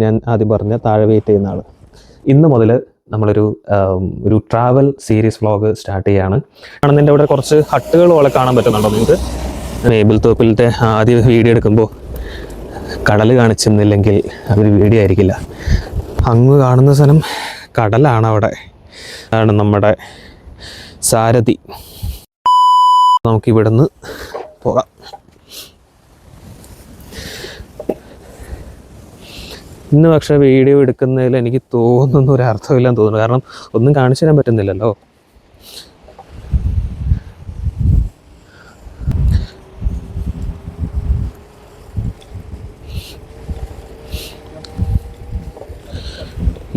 ഞാൻ ആദ്യം പറഞ്ഞ താഴെ വെയിറ്റ് ചെയ്യുന്ന ആൾ ഇന്ന് മുതൽ നമ്മളൊരു ഒരു ട്രാവൽ സീരീസ് വ്ളോഗ് സ്റ്റാർട്ട് ചെയ്യാണ്. കാണുന്നതിന്റെ അവിടെ കുറച്ച് ഹട്ടുകൾ പോലെ കാണാൻ പറ്റുന്നുണ്ടോ നിങ്ങൾക്ക്? മേബിൾ തോപ്പിലത്തെ ആദ്യ വീഡിയോ എടുക്കുമ്പോൾ കടൽ കാണിച്ചെന്നില്ലെങ്കിൽ അതൊരു വീഡിയോ ആയിരിക്കില്ല. അങ്ങ് കാണുന്ന സ്ഥലം കടലാണ് അവിടെ. അതാണ് നമ്മുടെ സാരഥി. നമുക്കിവിടുന്ന് പോകാം. ഇന്ന് പക്ഷേ വീഡിയോ എടുക്കുന്നതിൽ എനിക്ക് തോന്നുന്ന ഒരു അർത്ഥമില്ലെന്ന് തോന്നുന്നു. കാരണം ഒന്നും കാണിച്ചു തരാൻ പറ്റുന്നില്ലല്ലോ.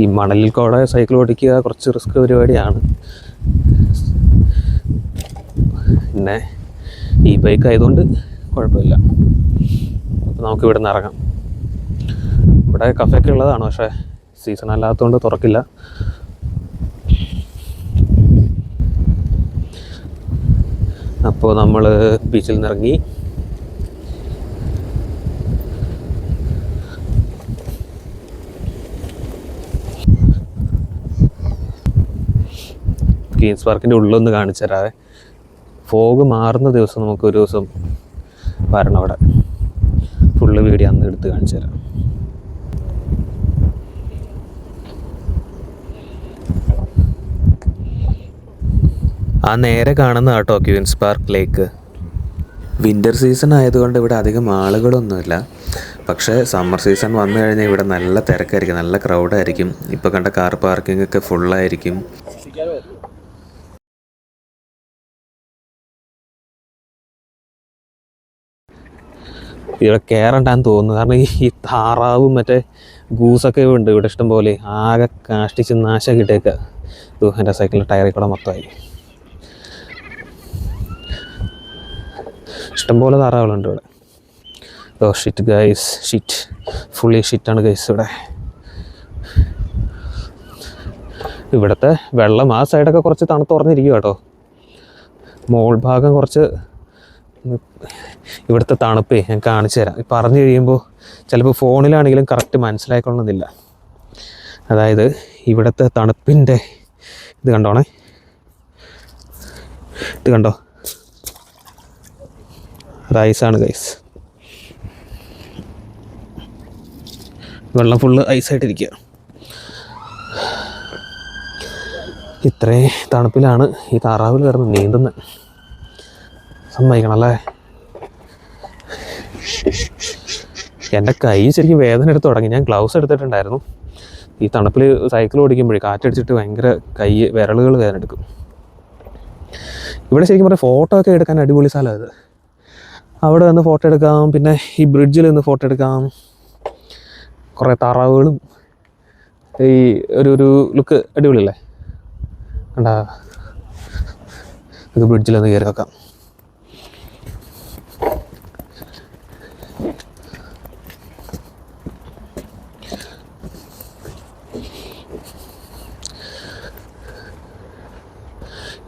ഈ മണലിൽ കൂടെ സൈക്കിൾ ഓടിക്കുക കുറച്ച് റിസ്ക് പരിപാടിയാണ്. പിന്നെ ഈ ബൈക്ക് ആയതുകൊണ്ട് കുഴപ്പമില്ല. അപ്പോൾ നമുക്ക് ഇവിടെ നിന്ന് ഇറങ്ങാം. ഇവിടെ കഫയൊക്കെ ഉള്ളതാണ് പക്ഷെ സീസൺ അല്ലാത്തതുകൊണ്ട് തുറക്കില്ല. അപ്പോൾ നമ്മൾ ബീച്ചിൽ നിന്നിറങ്ങി. ഗെയിംസ് പാർക്കിന്റെ ഉള്ളൊന്ന് കാണിച്ചു ഫോഗ് മാറുന്ന ദിവസം നമുക്ക് ഒരു ദിവസം വരണം അവിടെ. ഫുള്ള് വീഡിയോ അന്ന് എടുത്ത് കാണിച്ചു തരാം. ആ നേരെ കാണുന്ന കേട്ടോ Queens Park lake. Winter season ആയതുകൊണ്ട് ഇവിടെ അധികം ആളുകളൊന്നുമില്ല. പക്ഷേ സമ്മർ സീസൺ വന്നു കഴിഞ്ഞാൽ ഇവിടെ നല്ല തിരക്കായിരിക്കും നല്ല ക്രൗഡായിരിക്കും ഇപ്പോൾ കണ്ട കാർ പാർക്കിംഗ് ഒക്കെ ഫുള്ളായിരിക്കും ഇവിടെ കയറണ്ടാന്ന് തോന്നുന്നു. കാരണം ഈ താറാവും മറ്റേ ഗൂസൊക്കെ ഉണ്ട് ഇവിടെ ഇഷ്ടം പോലെ ആകെ കാഷ്ടിച്ച് നാശം കിട്ടിയേക്കുക എന്റെ സൈക്കിളിന്റെ ടയറിൽ കൂടെ മൊത്തമായി. ഇഷ്ടംപോലെ താറാവുകളുണ്ട് ഇവിടെ. Oh shit guys shit fully ഷിറ്റാണ് ഗൈസ് ഇവിടെ. ഇവിടുത്തെ വെള്ളം ആ സൈഡൊക്കെ കുറച്ച് തണുത്ത് തുറന്നിരിക്കും കേട്ടോ മോൾ ഭാഗം കുറച്ച് ഇവിടുത്തെ തണുപ്പേ ഞാൻ കാണിച്ചു തരാം. പറഞ്ഞു കഴിയുമ്പോൾ ചിലപ്പോൾ ഫോണിലാണെങ്കിലും കറക്റ്റ് മനസ്സിലായിക്കൊള്ളുന്നില്ല. അതായത് ഇവിടുത്തെ തണുപ്പിന്റെ ഇത് കണ്ടോണേ? ഇത് കണ്ടോ? ഐസാണ് ഗൈസ് വെള്ളം ഫുള്ള് ഐസായിട്ടിരിക്കുക ഇത്രയും തണുപ്പിലാണ് ഈ താറാവിൽ കിടന്ന് നീന്തുന്നത് സമ്മതിക്കണം അല്ലേ? എന്റെ കൈ ശരിക്കും വേദന എടുത്ത് തുടങ്ങി. ഞാൻ ഗ്ലൗസ് എടുത്തിട്ടുണ്ടായിരുന്നു. ഈ തണുപ്പിൽ സൈക്കിൾ ഓടിക്കുമ്പോഴേ കാറ്റടിച്ചിട്ട് ഭയങ്കര കൈ വിരലുകൾ വേദന എടുക്കും. ഇവിടെ ശരിക്കും പറഞ്ഞാൽ ഫോട്ടോ ഒക്കെ എടുക്കാൻ അടിപൊളി സ്ഥലമാണ് ഇത് അവിടെ നിന്ന് ഫോട്ടോ എടുക്കാം പിന്നെ ഈ ബ്രിഡ്ജിൽ നിന്ന് ഫോട്ടോ എടുക്കാം. കുറേ താറാവുകളും ഈ ഒരു ഒരു ലുക്ക് അടിപൊളിയല്ലേ? കണ്ടാ? ഇത് ബ്രിഡ്ജിൽ നിന്ന് കയറി വെക്കാം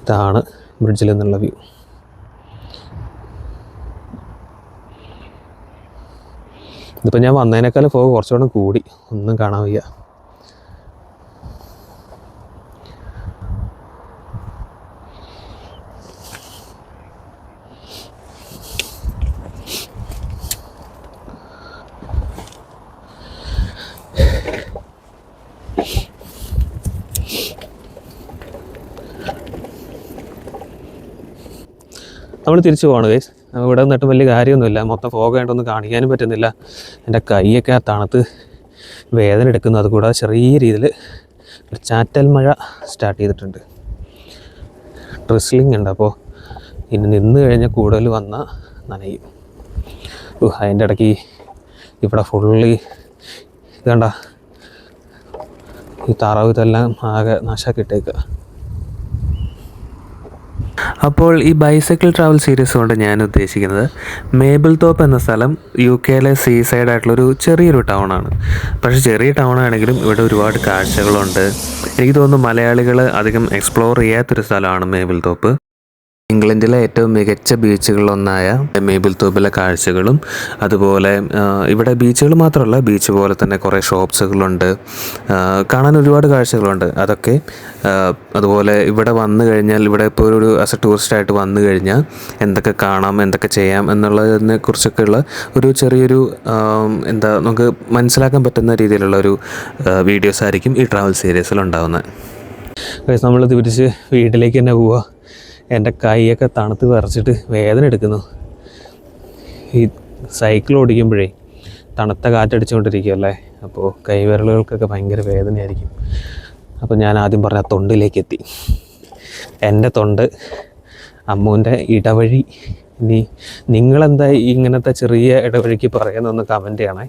ഇതാണ് ബ്രിഡ്ജിൽ നിന്നുള്ള വ്യൂ ഇതിപ്പോൾ ഞാൻ വന്നതിനേക്കാളും ഫോഗ് കുറച്ചുകൂടെ കൂടി. ഒന്നും കാണാൻ വയ്യ. നമ്മൾ തിരിച്ചു പോകണം ഗൈസ് ഇവിടെ നിന്നിട്ട് വലിയ കാര്യമൊന്നുമില്ല. മൊത്തം ഫോഗായിട്ടൊന്നും കാണിക്കാനും പറ്റുന്നില്ല. എന്റെ കൈയൊക്കെ ആ തണുത്ത് വേദന എടുക്കുന്നു. അതുകൂടാതെ ചെറിയ രീതിയിൽ ഒരു ചാറ്റൽ മഴ സ്റ്റാർട്ട് ചെയ്തിട്ടുണ്ട്. ഡ്രിസ്ലിംഗ് ഉണ്ട്. അപ്പോൾ ഇനി നിന്ന് കഴിഞ്ഞാൽ കൂടുതൽ വന്ന നനയും. അതിന്റെ ഇടയ്ക്ക് ഇവിടെ ഫുള്ളി ഇതണ്ട ഈ താറാവ് ഇതെല്ലാം ആകെ നാശാക്കിയിട്ടേക്കുക അപ്പോൾ ഈ ബൈസൈക്കിൾ ട്രാവൽ സീരീസ് കൊണ്ട് ഞാൻ ഉദ്ദേശിക്കുന്നത് മേബിൾ തോപ്പ് എന്ന സ്ഥലം യു കെയിലെ സീ സൈഡ് ആയിട്ടുള്ളൊരു ചെറിയൊരു ടൗൺ ആണ് പക്ഷേ ചെറിയ ടൗൺ ആണെങ്കിലും ഇവിടെ ഒരുപാട് കാഴ്ചകളുണ്ട്. എനിക്ക് തോന്നുന്നു മലയാളികൾ അധികം എക്സ്പ്ലോർ ചെയ്യാത്തൊരു സ്ഥലമാണ് മേബിൾ തോപ്പ് ഇംഗ്ലണ്ടിലെ ഏറ്റവും മികച്ച ബീച്ചുകളിലൊന്നായ മേബിൾ തോപ്പിലെ കാഴ്ചകളും അതുപോലെ ഇവിടെ ബീച്ചുകൾ മാത്രമല്ല ബീച്ച് പോലെ തന്നെ കുറേ ഷോപ്സുകളുണ്ട്. കാണാൻ ഒരുപാട് കാഴ്ചകളുണ്ട്. അതൊക്കെ അതുപോലെ ഇവിടെ വന്നു കഴിഞ്ഞാൽ ഇവിടെ ഇപ്പോൾ ഒരു ആസ് എ ടൂറിസ്റ്റായിട്ട് വന്നു കഴിഞ്ഞാൽ എന്തൊക്കെ കാണാം എന്തൊക്കെ ചെയ്യാം എന്നുള്ളതിനെ കുറിച്ചൊക്കെയുള്ള ഒരു ചെറിയൊരു എന്താ നമുക്ക് മനസ്സിലാക്കാൻ പറ്റുന്ന രീതിയിലുള്ള ഒരു വീഡിയോസ് ആയിരിക്കും ഈ ട്രാവൽ സീരീസിൽ ഉണ്ടാകുന്നത് നമ്മൾ തിരിച്ച് വീട്ടിലേക്ക് തന്നെ പോവുക. എന്റെ കൈയൊക്കെ തണുത്ത് വിറച്ചിട്ട് വേദന എടുക്കുന്നു. ഈ സൈക്കിൾ ഓടിക്കുമ്പോഴേ തണുത്ത കാറ്റടിച്ചുകൊണ്ടിരിക്കുകയല്ലേ അപ്പോൾ കൈവിരലുകൾക്കൊക്കെ ഭയങ്കര വേദനയായിരിക്കും. അപ്പോൾ ഞാൻ ആദ്യം പറഞ്ഞ തൊണ്ടിലേക്ക് എത്തി എന്റെ തൊണ്ട് അമ്മുവിന്റെ ഇടവഴി. ഇനി നിങ്ങളെന്താ ഇങ്ങനത്തെ ചെറിയ ഇടവഴിക്ക് പറയുന്നതെന്ന് കമന്റ് ചെയ്യണേ.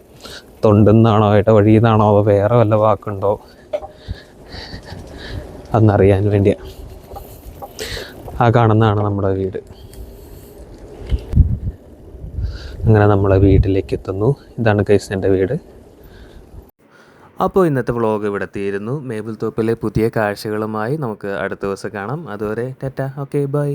തൊണ്ടെന്നാണോ ഇടവഴി എന്നാണോ വേറെ വല്ല വാക്കുണ്ടോ? അന്നറിയാൻ വേണ്ടിയാണ് ആ കാണുന്നതാണ് നമ്മുടെ വീട്. അങ്ങനെ നമ്മളെ വീട്ടിലേക്ക് എത്തുന്നു. ഇതാണ് കൈസ് വീട്. അപ്പോൾ ഇന്നത്തെ വ്ളോഗ് ഇവിടെ തീരുന്നു. മേബിൾ തോപ്പിലെ പുതിയ കാഴ്ചകളുമായി നമുക്ക് അടുത്ത ദിവസം കാണാം. അതുവരെ ടാറ്റ. Okay bye.